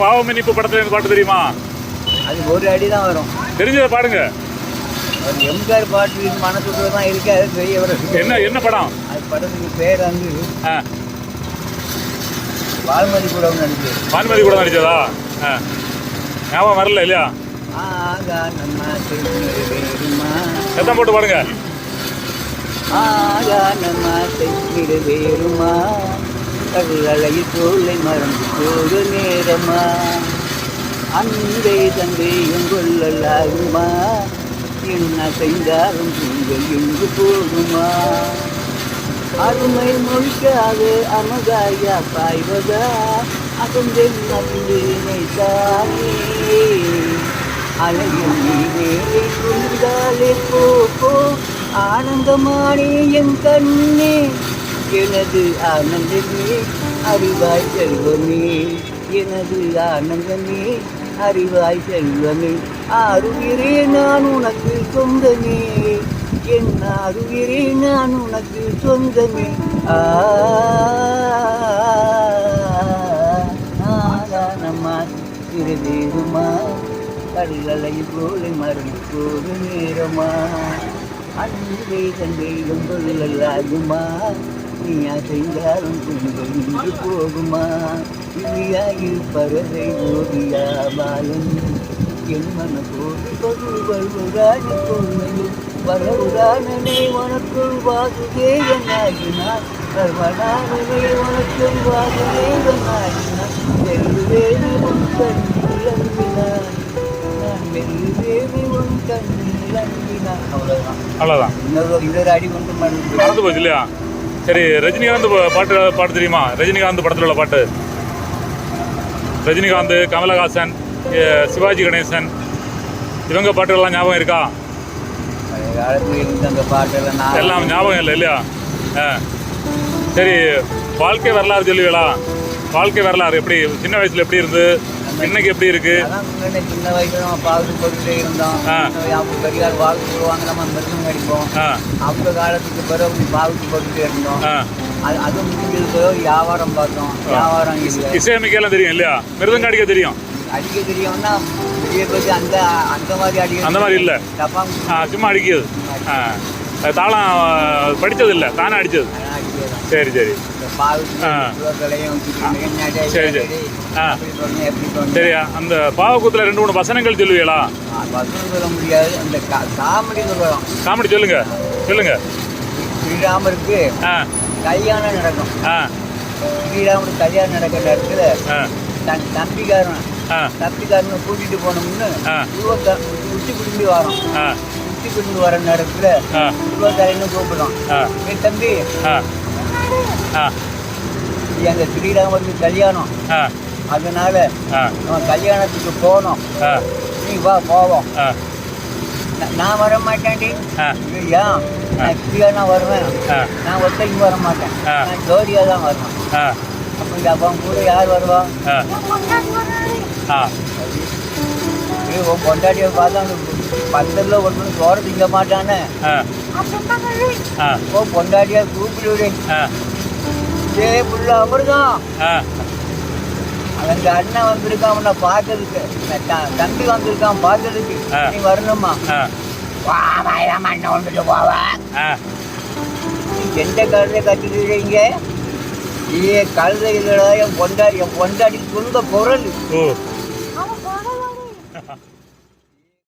பாவமன்னிப்பு படத்துல இருந்து பாட்டு தெரியுமா? அது ஒரு அடி தான் வரும். தெரிஞ்சதை பாடுங்க. எம்ஜிஆர் பாட்டு மனசுக்குள்ள தான் இருக்கு அது பெரிய ஒரு என்ன என்ன படம்? அது படத்துக்கு பேர் வந்து ஆ, வால்மதி கூட நடிச்சு பானுமதி கூட நடிச்சதா. ஞாபகம் வரல இல்லையா? சத்தம் போட்டு பாடுங்க? ஆகா நம்ம செய்கிற வேறுமா கடலை தோலை மறந்து போது நேரமா? அன்பே தந்தை கொள்ளலாகுமா என்ன செய்தாலும் நீங்கள் எங்கு போகுமா? அருமை மொழிக்காது அமகாயா பாய்வதா? அகந்தென் நம்பினைத்தானே அழகில் நீ கொண்டாலே போ போ ஆனந்தமானே என் கண்ணே. எனது ஆனந்தமே அறிவாய் செல்வமே. எனது ஆனந்தமே அறிவாய் செல்வமே. ஆறுகிறே நான் உனக்கு சொந்தமே. என் ஆறுகிறே நான் உனக்கு சொந்தமே. ஆ ஆதானமா திருதேருமா கடலை போல மருந்து போது நேரமா. அன்பே தந்தையும் கொள்ளலாகுமா நீயா செய்தாலும் துன்பம் இன்று போகுமா இனியாயில் பறவை ஓடியா பாலன் என் மனதோடு பகுல் வருவராணி பொன்மையில் வரவுரானே உனக்குள் வாகுதே என்னாகினார் சர்வநாதனே உனக்குள் வாகுதே என்னாகினார் வெல்லுவேனி உன் கண்ணில் அன்பினார் நான் வெல்லுவேனி உன் கண்ணில் அன்பினார் அவ்வளோதான் அவ்வளோதான் இன்னொரு இன்னொரு அடி கொண்டு மறந்து போச்சு இல்லையா? சரி ரஜினிகாந்த் பாட்டு பாட்டு தெரியுமா? ரஜினிகாந்த் படத்தில் உள்ள பாட்டு. ரஜினிகாந்த் கமலஹாசன் சிவாஜி கணேசன். இவங்க பாட்டுகள்லாம் ஞாபகம் இருக்கா? எல்லாம் ஞாபகம் இல்லை இல்லையா? ஆ. சரி வாழ்க்கை வரலாறு சொல்லுவீங்களா வாழ்க்கை வரலாறு எப்படி சின்ன வயசில் எப்படி இருந்து இன்னைக்கு எப்படி இருக்கு? சின்ன வயசுல நம்ம பாகுது போட்டுட்டே இருந்தோம். அவங்க பெரியார் வாழ்க்கை சொல்லுவாங்க நம்ம மிருகம் அடிப்போம். அவங்க காலத்துக்கு பிறகு பாகுது போட்டுட்டே இருந்தோம். அது அது முடிஞ்சது பிறகு வியாபாரம் பார்த்தோம். வியாபாரம் இசையமைக்கலாம் தெரியும் இல்லையா? மிருதங்க அடிக்க தெரியும். அடிக்க தெரியும்னா பெரிய பெரிய அந்த அந்த மாதிரி அடிக்க அந்த மாதிரி இல்ல. சும்மா அடிக்கிறது. தாளம் படித்தது இல்லை. தானே அடித்தது சரி சரி. சரி, சரி. ஆ. சரியா? அந்த பாவக்கூத்துல ரெண்டு மூணு வசனங்கள் சொல்லுவீங்களா வசனம் சொல்ல முடியாது. அந்த காமெடி சொல்லலாம். காமெடி சொல்லுங்க. சொல்லுங்க. ஸ்ரீராமருக்கு கல்யாணம் நடக்கும். ஸ்ரீராமருக்கு கல்யாணம் நடக்கிற இடத்துல ஆ. தன் தம்பிக்காரன் தம்பிக்காரனை கூட்டிட்டு போனோம்னு உச்சி குடும்பி வரோம் உச்சி குடும்பி வர நேரத்துல ஆ. உருவத்தலைன்னு கூப்பிடுறோம் தம்பி ஆ. ஆ இது எங்க ஸ்ரீராமருக்கு கல்யாணம். அதனால நம்ம கல்யாணத்துக்கு போனோம். நீ வா போவோம். நான் வர மாட்டேன்டி ஏன் நான் நான் வருவேன். நான் ஒத்தைக்கு வர மாட்டேன். நான் ஜோடியாக தான் வருவேன். ஆ. அப்போ இந்த அப்பா கூட யார் வருவா? உன் பொண்டாட்டியை பார்த்தா பந்தல்ல ஒன்று சோறு திங்க மாட்டானே. ஓ பொண்டாட்டியா கூப்பிடுவிடு ஏ புள்ள அமிர்தம். அவங்க அண்ணன் வந்திருக்கான் உன்னை பார்க்கறதுக்கு. தம்பி வந்திருக்கான் பார்க்கறதுக்கு. நீ வரணுமா? ஆ. வா வாயிலாம் அண்ணன் வந்துட்டு போவா? ஆ. நீ எந்த கழுதை கட்டிக்கிறீங்க ஏ கழுதைகளா என் பொண்டாடி என் பொண்டாடி சொந்த குரல். ஓ.